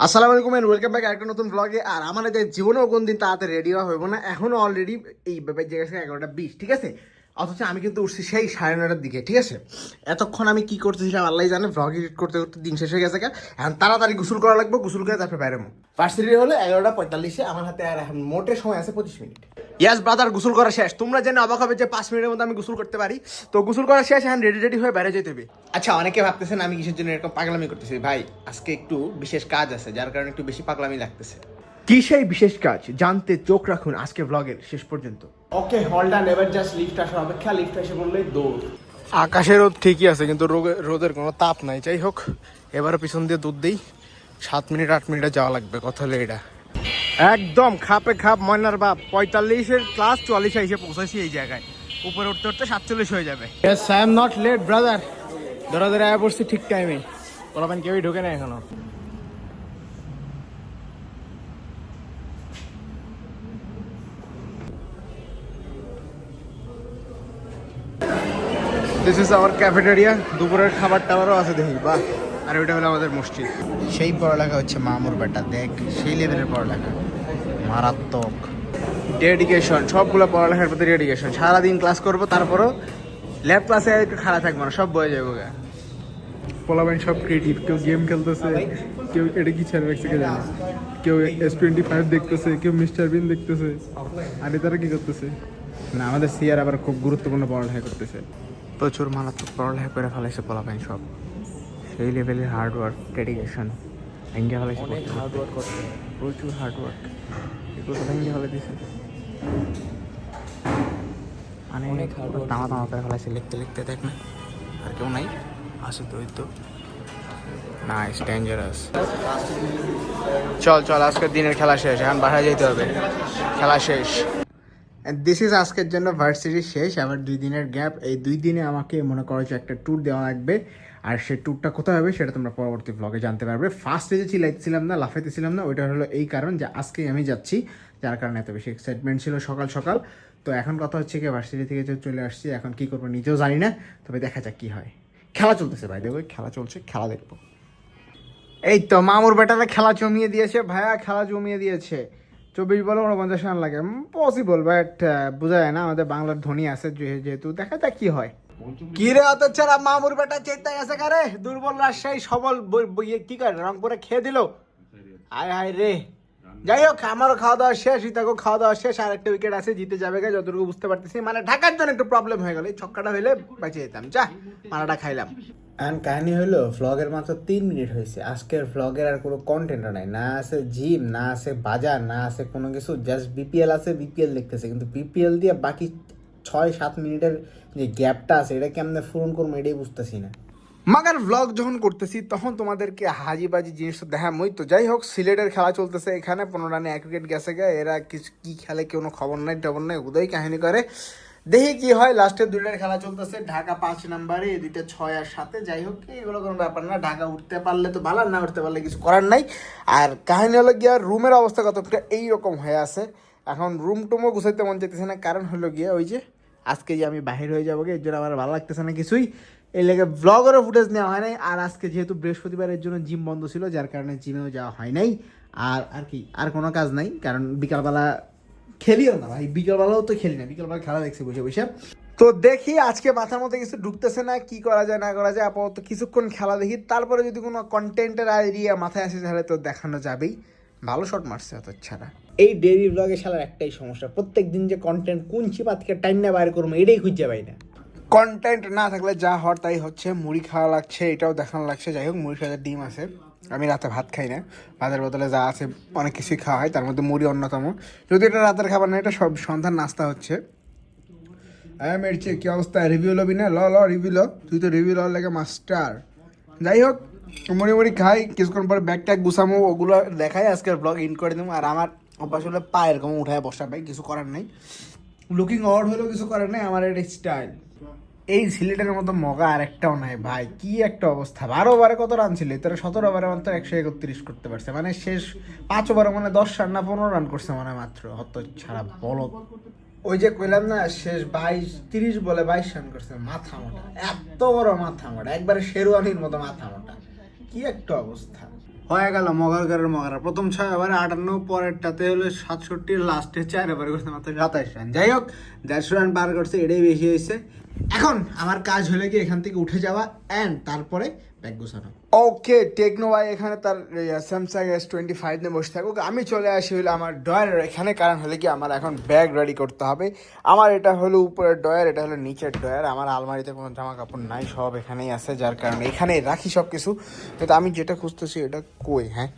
আসসালামু আলাইকুম and welcome back একটা নতুন ব্লগে আর আমার জীবনেও কোন দিন তাড়াতাড়ি রেডি হওয়া হইব না এখনও অলরেডি এই ব্যাপার জায়গা এগারোটা বিশ, ঠিক আছে? অথচ আমি কিন্তু উঠছি সেই সাড়ে নটার দিকে ঠিক আছে? এতক্ষণ আমি কি করতেছিলাম আল্লাহ জানে ব্লগ এডিট করতে করতে দিন শেষ হয়ে গেছে। এখন তাড়াতাড়ি গোসল করা লাগবে গোসল করে তারপরে বাইরে ভার্সিটি হলে এগারোটা পঁয়তাল্লিশে আমার হাতে আর এখন মোটে সময় আছে পঁচিশ মিনিট। ইয়াস ব্রাদার গোসল করা শেষ। তোমরা জেনে অবাক হবে যে পাঁচ মিনিটের মধ্যে আমি গোসল করতে পারি। তো গোসল করা শেষ এখন রেডি রেডি হয়ে বাইরে যেতে হবে। আচ্ছা অনেকে ভাবতেছেন আমি কিসের জন্য এরকম পাগলামি করতেছি। ভাই আজকে একটু বিশেষ কাজ আছে যার কারণে একটু বেশি পাগলামি লাগতেছে। কি সেই বিশেষ কাজ? জানতে চোখ রাখুন আজকে ব্লগের শেষ পর্যন্ত। ওকে হলডান এবার জাস্ট লিফট আসার অপেক্ষা লিফট এসে বললেই দৌড়। আকাশের রোদ ঠিকই আছে কিন্তু রোদের কোনো তাপ নাই। যাই হোক এবারও পিছন দিয়ে দুধ দিই। সাত মিনিট আট মিনিটে যাওয়া লাগবে কথা হলো এটা। একদম খাপে খাপ ময়নার বাপ। পঁয়তাল্লিশের ক্লাস চুয়াল্লিশে এসে পৌঁছাইছি এই জায়গায়। উপরে উঠতে উঠতে সাতচল্লিশ হয়ে যাবে। Yes I am not late brother ধরা ধরে আয়া পড়ছি ঠিক টাইমে বলাবেন কেউই ঢোকে না এখনও। দিস ইজ আওয়ার ক্যাফেটেরিয়া দুপুরের খাবার টাবারও আছে দেখি বাহ। আর ওইটা হলো আমাদের মসজিদ। সেই পড়ালেখা হচ্ছে মামুর বেটা দেখ সেই লেভেলের পড়ালেখা। মারাত্মক। ডেডিকেশন সবগুলো পড়ালেখার প্রতি ডেডিকেশন সারাদিন ক্লাস করব তারপরও ল্যাব ক্লাসে একটু খারাপ থাকব না সব বয়ে যাব গা। পোলাবাইন সব ক্রিয়েটিভ কেউ গেম খেলতেছে কেউ এটা কি ছেড়ে রাখছে কে জানে? কেউ এস টোয়েন্টি ফাইভ দেখতেছে কেউ মিস্টার বিন দেখতেছে। আর তারা কি করতেছে? না আমাদের সিয়ার আবার খুব গুরুত্বপূর্ণ পড়ালেখা করতেছে। প্রচুর মারাত্মক পড়ালেখা করে ফেলেছে ফেলাইছে পোলাপাইন সব। সেই লেভেলের হার্ড ওয়ার্ক ডেডিকেশন ভেঙ্গে ফেলাইছে অনেক হার্ড করছে। প্রচুর হার্ড ওয়ার্ক এগুলো ভেঙ্গে ফেলে দিছে মানে অনেক করে ফেলাইছে লিখতে লিখতে দেখ না। আর কেউ নাই? আসে তো তো। নাইস ডেঞ্জারাস চল চল আজকের দিনের খেলা শেষ। এখন বাসায় যেতে হবে। খেলা শেষ। দিস ইজ আজকের জন্য ভার্সিটি শেষ, আবার দুই দিনের গ্যাপ এই দুই দিনে আমাকে মনে করো যে একটা ট্যুর দেওয়া লাগবে। আর সেই ট্যুরটা কোথায় হবে সেটা তোমরা পরবর্তী ব্লগে জানতে পারবে। ফার্স্টে যে চিলাইতেছিলাম না, লাফাইতেছিলাম না, ওইটা হলো এই কারণ যে আজকেই আমি যাচ্ছি, যার কারণে এত বেশি এক্সাইটমেন্ট ছিল সকাল সকাল। তো এখন কথা হচ্ছে কি ভার্সিটি থেকে যে চলে আসছি, এখন কী করব নিজেও জানি না, তবে দেখা যাক কী হয়। খেলা চলতেছে ভাই দেখো খেলা চলছে, খেলা দেখব। এই তো মামুর বেটারা খেলা জমিয়ে দিয়েছে, ভাইয়া খেলা জমিয়ে দিয়েছে। চব্বিশ বলে উনপঞ্চাশ রান লাগে। পসিবল বাট বোঝা যায় না আমাদের বাংলার ধনী আছে যেহেতু দেখা যাক কি হয়। কি রে অত ছাড়া মামুর বেটা চেতাই আছে কারে? দুর্বল রাজশাহী সবল ইয়ে কি করে? রংপুরে খেয়ে দিল? আয় হায় রে। যাই হোক আমারও খাওয়া দাওয়া শেষ ইতাকেও খাওয়া দাওয়া শেষ আর একটা উইকেট আছে, জিতে যাবে গে, যতটুকু বুঝতে পারতেছি। মানে ঢাকার জন্য একটু প্রবলেম হয়ে গেল, এই ছক্কাটা হইলে বাঁচিয়ে যেতাম যা, মারাটা খাইলাম। অ্যান্ড কাহিনী হলো ফ্লগের মাত্র তিন মিনিট হয়েছে আজকের ফ্লগের আর কোনো কন্টেন্ট নাই। না আছে জিম না আছে বাজার, না আছে কোনো কিছু জাস্ট বিপিএল আছে বিপিএল দেখতেছে। কিন্তু বিপিএল দিয়ে বাকি ছয় সাত মিনিটের যে গ্যাপটা আছে, এটা কেমনে পূরণ করব এটাই বুঝতেছি না। মাগার ব্লগ যখন করতেছি, তখন তোমাদেরকে হাজি বাজি জিনিস তো দেখা মই। তো যাই হোক, সিলেটের খেলা চলতেছে এখানে, পনেরো রানে এক উইকেট গেছে গে। এরা কিছু কী খেলে কোনো খবর নাই, টবর নাই, উদয় কাহিনী করে। দেখি কি হয় লাস্টে দুইটার খেলা চলতেছে, ঢাকা পাঁচ নাম্বারে দুইটা ছয় আর সাথে যাই হোক, এগুলো কোনো ব্যাপার না, ঢাকা উঠতে পারলে তো ভালো না উঠতে পারলে কিছু করার নাই। আর কাহিনী হলো গিয়া, রুমের অবস্থা কতটা এইরকম হয়ে আছে। এখন রুম টুমও গুছাইতে মন চাইতেছে না, কারণ হলো গিয়া ওই যে, আজকে যে আমি বাহির হয়ে যাব এর জন্য আমার ভালো লাগতেছে না কিছুই। এই লেগে ব্লগেরও ফুটেজ নেওয়া হয় নাই। আর আজকে যেহেতু বৃহস্পতিবারের জন্য জিম বন্ধ ছিল, যার কারণে জিমেও যাওয়া হয় নাই। আর আর কি, আর কোনো কাজ নাই, কারণ বিকালবেলা খেলিও না ভাই। বিকালবেলাও তো খেলি না, বিকালবেলা খেলা দেখছি বসে বসে। তো দেখি আজকে মাথার মধ্যে কিছু ঢুকতেছে না, কি করা যায়, না করা যায়। আপাতত কিছুক্ষণ খেলা দেখি, তারপরে যদি কোনো কন্টেন্টের আইডিয়া মাথায় আসে তাহলে তো দেখানো যাবেই। ভালো শট মারছে অত ছাড়া। এই ডেইলি ব্লগে শালার একটাই সমস্যা প্রত্যেক দিন যে কন্টেন্ট কোন চিপা থেকে টাইম না বাইর করব, এটাই খুঁজে পাই না। কন্টেন্ট না থাকলে যা হওয়ার তাই হচ্ছে। মুড়ি খাওয়া লাগছে, এটাও দেখানো লাগছে। যাই হোক, মুড়ি সাথে ডিম আছে। আমি রাতে ভাত খাই না। ভাতের বদলে যা আছে, অনেক কিছুই খাওয়া হয়। তার মধ্যে মুড়ি অন্যতম। যদি এটা রাতের খাবার না, এটা সব সন্ধ্যার নাস্তা হচ্ছে। হ্যাঁ মেরছে কী অবস্থা? রিভিউ লবি না? ল ল রিভিউ ল। তুই তো রিভিউ লাগে মাস্টার যাই হোক, মুড়ি মুড়ি খাই। কিছুক্ষণ পরে ব্যাগ ট্যাগ গুছামো, ওগুলো দেখাই। আজকের ব্লগ ইন করে দেবো আর আমার অভ্যাস হলে পা এরকম উঠায় বসা। পাই কিছু করার নেই। লুকিং অড হলেও কিছু করার নেই। আমার এটা স্টাইল এই সিলেটের মতো মগা আর একটাও নাই, ভাই। কি একটা অবস্থা। বারো ওভারে কত রান ছিল? তারা সতেরো ওভারে মাত্র একশো একত্রিশ করতে পারছে। মানে শেষ পাঁচ ওভারে মানে দশ রান না পনেরো রান করছে মানে মাত্র। হত ছাড়া বলো ওই যে কইলাম না, শেষ বাইশ, তিরিশ বলে বাইশ রান করছে। মাথা মোটা। এত বড় মাথা মোটা। একবারে শেরওয়ানির মতো মাথা মোটা। কি একটা অবস্থা। হয়ে গেল মগরগড়ের মগরা। প্রথম ছয় ওভারে আটান্ন, পরেরটাতে হলো সাতষট্টি, লাস্টে চার ওভারে করছে মাত্র সাতাশ রান। যাই হোক, দেড়শো রান পার করছে, এটাই বেশি হয়েছে। এখন আমার কাজ হলে কি এখান থেকে উঠে যাওয়া অ্যান্ড তারপরে ওকে টেকনো ভাই এখানে তার স্যামসাং এস টোয়েন্টি ফাইভ নিয়ে বসে থাকুক আমি চলে আসি হলো আমার ডয়ারের এখানে, কারণ হলে কি আমার এখন ব্যাগ রেডি করতে হবে। আমার এটা হলো উপরের ডয়ার এটা হলো নিচের ডয়ার আমার আলমারিতে কোনো জামা কাপড় নাই, সব এখানেই আছে, যার কারণে এখানেই রাখি সব কিছু কিন্তু আমি যেটা খুঁজতেছি, এটা কই হ্যাঁ?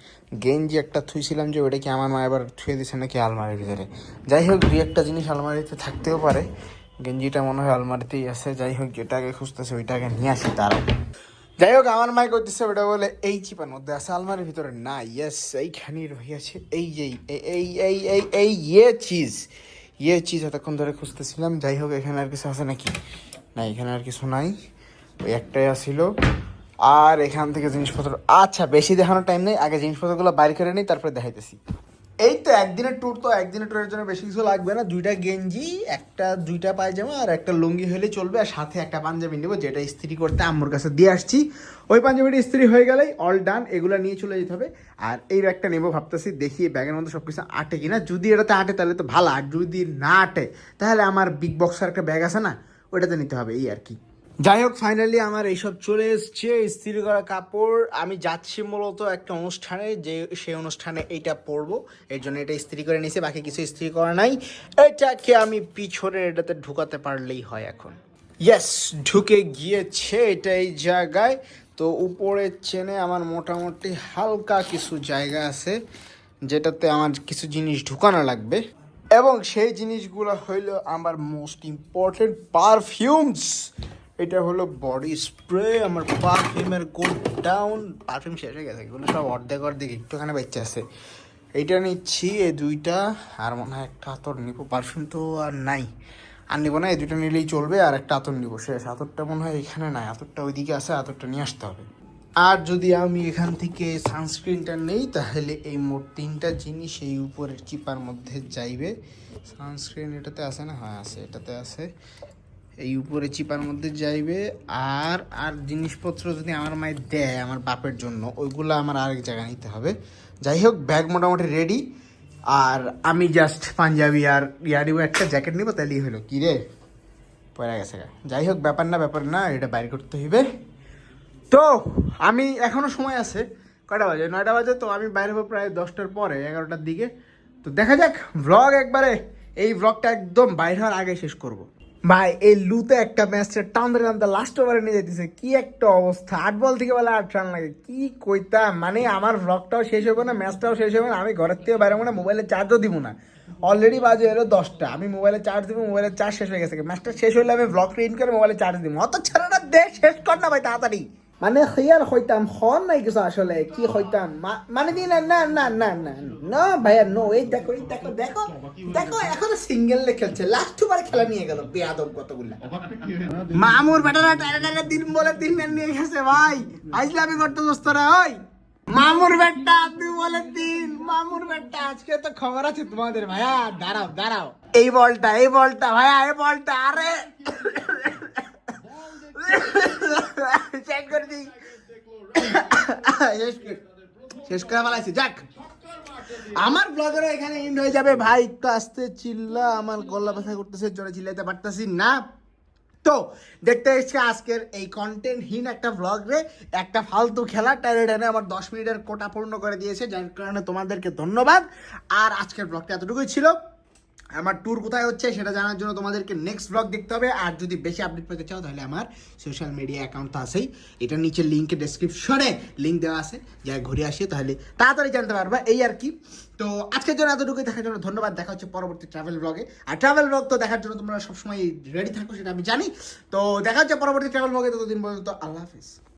গেঞ্জি একটা থুইছিলাম যে ওটা কি আমার মা এবার থুয়ে দিছে নাকি আলমারির ভিতরে? যাই হোক, দুই একটা জিনিস আলমারিতে থাকতেও পারে। গেঞ্জিটা মনে হয় আলমারিতেই আছে। যাই হোক যেটাকে খুঁজতেছে ওইটাকে নিয়ে আসি, তার যাই হোক আমার মাই করতেছে ওটা বলে এই চিপার মধ্যে আছে আলমারির ভিতরে না ইয়েস এইখানেই রহিয়াছে। এই যে, এই- এই এই এই ইয়ে চিজ ইয়ে চিজ এতক্ষণ ধরে খুঁজতেছিলাম। যাই হোক এখানে আর কিছু আছে নাকি? না, এখানে আর কিছু নাই। ওই একটাই আসিল আর এখান থেকে জিনিসপত্র আচ্ছা বেশি দেখানোর টাইম নেই। আগে জিনিসপত্রগুলো বাইর করে নিই, তারপরে দেখাইতেছি। তো একদিনের ট্যুর তো একদিনের ট্যুরের জন্য বেশি কিছু লাগবে না। দুইটা গেঞ্জি, একটা, দুইটা পায়জামা আর একটা লুঙ্গি হলে চলবে আর সাথে একটা পাঞ্জাবি নেব যেটা ইস্ত্রি করতে আম্মুর কাছে দিয়ে আসছি। ওই পাঞ্জাবিটা ইস্ত্রি হয়ে গেলেই অল ডান এগুলো নিয়ে চলে যেতে হবে। আর এই ব্যাগটা নেব ভাবতেছি, দেখি ব্যাগের মধ্যে সব কিছু আটে কিনা। যদি এটাতে আটে তাহলে তো ভালো, আর যদি না আটে, তাহলে আমার বিগ বক্সের একটা ব্যাগ আছে না, ওইটাতে নিতে হবে, এই আর কি। যাই হোক ফাইনালি আমার এইসব চলে এসছে, ইস্ত্রি করা কাপড়। আমি যাচ্ছি মূলত একটা অনুষ্ঠানে, যে সেই অনুষ্ঠানে এইটা পরবো। এর জন্য এটা ইস্ত্রি করে নিয়েছি, বাকি কিছু ইস্ত্রি করা নাই। এটাকে আমি পিছনে এটাতে ঢুকাতে পারলেই হয় এখন। ইয়েস ঢুকে গিয়েছে এটা এই জায়গায়। তো উপরের চেনে আমার মোটামুটি হালকা কিছু জায়গা আছে, যেটাতে আমার কিছু জিনিস ঢুকানো লাগবে। এবং সেই জিনিসগুলো হইল আমার মোস্ট ইম্পর্টেন্ট পারফিউমস এটা হলো বডি স্প্রে আমার পারফিউমের গোল ডাউন পারফিউম শেষ হয়ে গেছে, এগুলো সব অর্ধেক অর্ধেক একটুখানি বেঁচে আছে। এইটা নিচ্ছি এই দুইটা, আর মনে হয় একটা আতর নিব পারফিউম তো আর নাই। আর নিবো না এই দুটো নিলেই চলবে, আর একটা আতর নিবো। শেষ আতরটা মনে হয় এখানে নাই আতরটা ওইদিকে আছে আতরটা নিয়ে আসতে হবে। আর যদি আমি এখান থেকে সানস্ক্রিনটা নেই, তাহলে এই মোট তিনটা জিনিস এই উপরের চিপার মধ্যে যাইবে। সানস্ক্রিন এটাতে আছে না? হ্যাঁ আছে, এটাতে আছে। এই উপরে চিপার মধ্যে যাইবে, আর আর জিনিসপত্র যদি আমার মায়ের দেয় আমার বাপের জন্য, ওইগুলো আমার আরেক জায়গায় নিতে হবে। যাই হোক ব্যাগ মোটামুটি রেডি আর আমি জাস্ট পাঞ্জাবি আর ইয়া নিবো, একটা জ্যাকেট নিবো তাহলেই হলো। কী রে? পড়ে গেছে যাই হোক, ব্যাপার না ব্যাপার না, এটা বাইর করতে হইবে। তো, আমি এখনও সময় আছে, কয়টা বাজে? নয়টা বাজে, তো আমি বাইরে হব প্রায় দশটার পরে, এগারোটার দিকে। তো দেখা যাক ব্লগ একবারে, এই ব্লগটা একদম বাইরে হওয়ার আগে শেষ করব। ভাই, এই লুতে একটা ম্যাচটা টানতে টানতে লাস্ট ওভারে নিয়ে যেতেছে কি একটা অবস্থা। আট বল থেকে বলে আট রান লাগে। কি কইতা মানে আমার ভ্লগটাও শেষ হবে না, ম্যাচটাও শেষ হবে না। আমি ঘরের থেকে বাইরে না মোবাইলে চার্জও দিব না। অলরেডি বাজে এলো দশটা। আমি মোবাইলে চার্জ দিব মোবাইলের চার্জ শেষ হয়ে গেছে। ম্যাচটা শেষ হলে আমি ব্লগ প্রিন্ট করে মোবাইলে চার্জ দিব। অত ছাড়া দে শেষ কর না ভাই, তাড়াতাড়ি। মানে খেয়াল হইতাম হন নাই কিছু আসলে কি হইতাম মানে দি না না না না না না ভাইয়া নো এই দেখো এই দেখো দেখো দেখো এখনও সিঙ্গেল লে খেলছে লাস্ট বার খেলা নিয়ে গেল বেয়াদব কতগুলা মামুর বেটারা টারে দিন বলে রান নিয়ে গেছে ভাই আইসলে আমি করতে দোস্তরা ওই মামুর বেটা আপনি বলে তিন মামুর বেটা আজকে তো খবর আছে তোমাদের ভাইয়া দাঁড়াও দাঁড়াও এই বলটা এই বলটা ভাইয়া এই বলটা আরে চেক করে দিই। শেষ শেষ যাক। আমার ব্লগের এখানে এন্ড হয়ে যাবে। ভাই, একটু আসতে চিল্লা। আমার গলা ব্যথা করতেছে জোরে চিল্লাইতে পারতাছি না। তো, দেখতে এসছি আজকের এই কন্টেন্টহীন একটা ব্লগ রে। একটা ফালতু খেলা টাইরে টাইনে আমার দশ মিনিটের কোটা পূর্ণ করে দিয়েছে, যার কারণে তোমাদেরকে ধন্যবাদ। আর আজকের ব্লগটা এতটুকুই ছিল। আমার ট্যুর কোথায় হচ্ছে সেটা জানার জন্য তোমাদেরকে নেক্সট ব্লগ দেখতে হবে। আর যদি বেশি আপডেট পেতে চাও, তাহলে আমার সোশ্যাল মিডিয়া অ্যাকাউন্ট তো আছেই। এটা নিচে লিঙ্কে ডেসক্রিপশনে লিঙ্ক দেওয়া আছে। যা ঘুরে আসি তাহলে তাড়াতাড়ি জানতে পারবা। এই আর কি। তো আজকের জন্য এতটুকুই। দেখার জন্য ধন্যবাদ। দেখা হচ্ছে পরবর্তী ট্রাভেল ব্লগে আর ট্রাভেল ব্লগ তো দেখার জন্য তোমরা সবসময় রেডি থাকো, সেটা আমি জানি। তো দেখা হচ্ছে পরবর্তী ট্রাভেল ব্লগে ততদিন পর্যন্ত আল্লাহ হাফিজ।